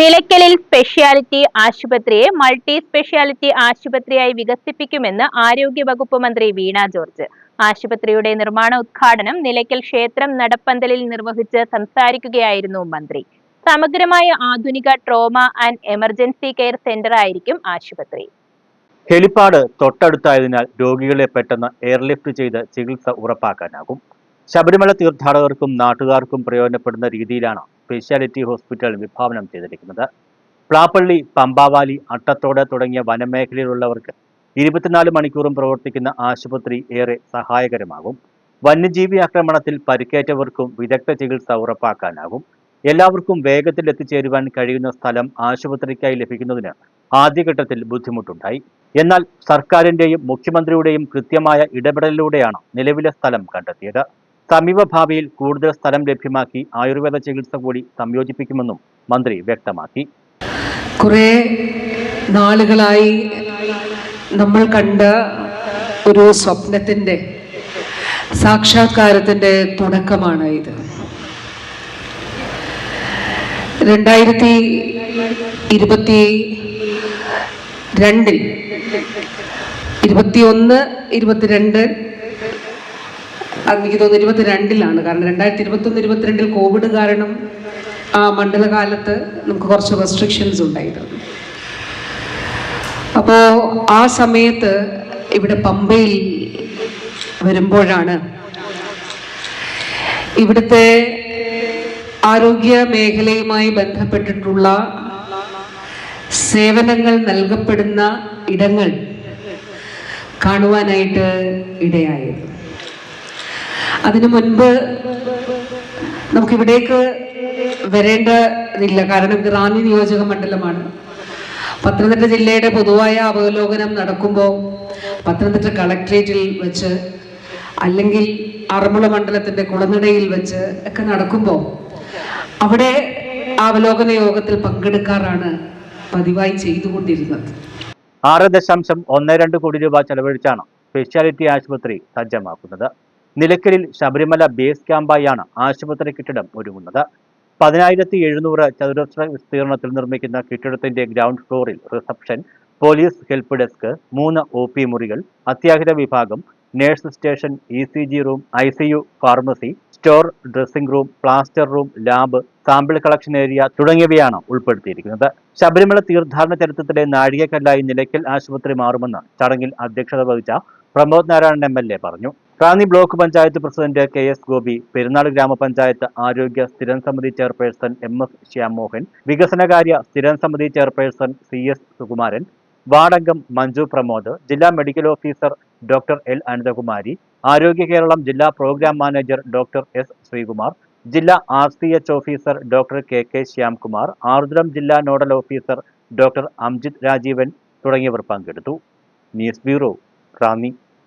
നിലയ്ക്കലിൽ സ്പെഷ്യാലിറ്റി ആശുപത്രിയെ multi speciality ആശുപത്രിയായി വികസിപ്പിക്കുമെന്ന് ആരോഗ്യ വകുപ്പ് മന്ത്രി വീണ ജോർജ്. ആശുപത്രിയുടെ നിർമ്മാണ ഉദ്ഘാടനം നിലയ്ക്കൽ ക്ഷേത്രം നടപ്പന്തലിൽ നിർവഹിച്ച് സംസാരിക്കുകയായിരുന്നു മന്ത്രി. സമഗ്രമായ ആധുനിക trauma and emergency care centre ആയിരിക്കും ആശുപത്രി. ഹെലിപ്പാഡ് തൊട്ടടുത്തായതിനാൽ രോഗികളെ പെട്ടെന്ന് എയർലിഫ്റ്റ് ചെയ്ത് ചികിത്സ ഉറപ്പാക്കാനാകും. ശബരിമല തീർത്ഥാടകർക്കും നാട്ടുകാർക്കും പ്രയോജനപ്പെടുന്ന രീതിയിലാണ് സ്പെഷ്യാലിറ്റി ഹോസ്പിറ്റൽ വിഭാവനം ചെയ്തിരിക്കുന്നത്. പ്ലാപ്പള്ളി പമ്പാവാലി അട്ടത്തോട് തുടങ്ങിയ വനമേഖലയിലുള്ളവർക്ക് ഇരുപത്തിനാല് മണിക്കൂറും പ്രവർത്തിക്കുന്ന ആശുപത്രി ഏറെ സഹായകരമാകും. വന്യജീവി ആക്രമണത്തിൽ പരിക്കേറ്റവർക്കും വിദഗ്ധ ചികിത്സ ഉറപ്പാക്കാനാകും. എല്ലാവർക്കും വേഗത്തിൽ എത്തിച്ചേരുവാൻ കഴിയുന്ന സ്ഥലം ആശുപത്രിക്കായി ലഭിക്കുന്നതിന് ആദ്യഘട്ടത്തിൽ ബുദ്ധിമുട്ടുണ്ടായി. എന്നാൽ സർക്കാരിന്റെയും മുഖ്യമന്ത്രിയുടെയും കൃത്യമായ ഇടപെടലിലൂടെയാണ് നിലവിലെ സ്ഥലം കണ്ടെത്തിയത്. സമീപഭാവിയിൽ കൂടുതൽ സ്ഥലം ലഭ്യമാക്കി ആയുർവേദ ചികിത്സ കൂടി സംയോജിപ്പിക്കുമെന്നും മന്ത്രി വ്യക്തമാക്കി. കുറേ നാളുകളായി നമ്മൾ കണ്ട ഒരു സ്വപ്നത്തിന്റെ സാക്ഷാത്കാരത്തിന്റെ തുടക്കമാണ് ഇത്. രണ്ടായിരത്തി ഇരുപത്തി രണ്ടിൽ ഇരുപത്തിയൊന്ന് ഇരുപത്തിരണ്ട് അത് എനിക്ക് തോന്നുന്നു ഇരുപത്തിരണ്ടിലാണ്. കാരണം രണ്ടായിരത്തി ഇരുപത്തൊന്ന് ഇരുപത്തിരണ്ടിൽ കോവിഡ് കാരണം ആ മണ്ഡലകാലത്ത് നമുക്ക് കുറച്ച് റെസ്ട്രിക്ഷൻസ് ഉണ്ടായിരുന്നു. അപ്പോൾ ആ സമയത്ത് ഇവിടെ പമ്പയിൽ വരുമ്പോഴാണ് ഇവിടുത്തെ ആരോഗ്യ മേഖലയുമായി ബന്ധപ്പെട്ടിട്ടുള്ള സേവനങ്ങൾ നൽകപ്പെടുന്ന ഇടങ്ങൾ കാണുവാനായിട്ട് ഇടയായത്. അതിനു മുൻപ് നമുക്കിവിടേക്ക് വരേണ്ടതില്ല. കാരണം ഇത് റാന്നി നിയോജക മണ്ഡലമാണ്. പത്തനംതിട്ട ജില്ലയുടെ പൊതുവായ അവലോകനം നടക്കുമ്പോൾ പത്തനംതിട്ട കളക്ട്രേറ്റിൽ വെച്ച് അല്ലെങ്കിൽ ആറന്മുള മണ്ഡലത്തിന്റെ കുളനടയിൽ വെച്ച് ഒക്കെ നടക്കുമ്പോൾ അവിടെ അവലോകന യോഗത്തിൽ പങ്കെടുക്കാറാണ് പതിവായി ചെയ്തുകൊണ്ടിരുന്നത്. ആറ് ദശാംശം ഒന്ന് രണ്ട് കോടി രൂപ ചെലവഴിച്ചാണ് സ്പെഷ്യാലിറ്റി ആശുപത്രി സജ്ജമാക്കുന്നത്. നിലയ്ക്കലിൽ ശബരിമല ബേസ് ക്യാമ്പായാണ് ആശുപത്രി കെട്ടിടം ഒരുങ്ങുന്നത്. പതിനായിരത്തി എഴുന്നൂറ് ചതുരശ്ര വിസ്തീർണത്തിൽ നിർമ്മിക്കുന്ന കെട്ടിടത്തിന്റെ ഗ്രൗണ്ട് ഫ്ലോറിൽ റിസപ്ഷൻ പോലീസ് ഹെൽപ്പ് ഡെസ്ക് മൂന്ന് ഒ പി മുറികൾ അത്യാഹിത വിഭാഗം nurse station E C G room I C U pharmacy store dressing room plaster room lab sample collection area തുടങ്ങിയവയാണ് ഉൾപ്പെടുത്തിയിരിക്കുന്നത്. ശബരിമല തീർത്ഥാടന ചരിത്രത്തിലെ നാഴികക്കല്ലായി നിലയ്ക്കൽ ആശുപത്രി മാറുമെന്ന് ചടങ്ങിൽ അധ്യക്ഷത വഹിച്ച Pramod Narayanan M L A പറഞ്ഞു. Ranni block panchayat president K S Gopi Perunad ഗ്രാമപഞ്ചായത്ത് ആരോഗ്യ സ്ഥിരം സമിതി ചെയർപേഴ്സൺ എം എസ് ശ്യാമോഹൻ വികസനകാര്യ സ്ഥിരം സമിതി ചെയർപേഴ്സൺ സി എസ് സുകുമാരൻ വാർഡംഗം മഞ്ജു പ്രമോദ് ജില്ലാ medical officer doctor L Ananthakumari Arogya Keralam ജില്ലാ programme manager doctor S Sreekumar ജില്ലാ R C H officer doctor K K Shyamkumar Ardram ജില്ലാ nodal officer doctor Amjith Rajeevan തുടങ്ങിയവർ പങ്കെടുത്തു. News bureau Ranni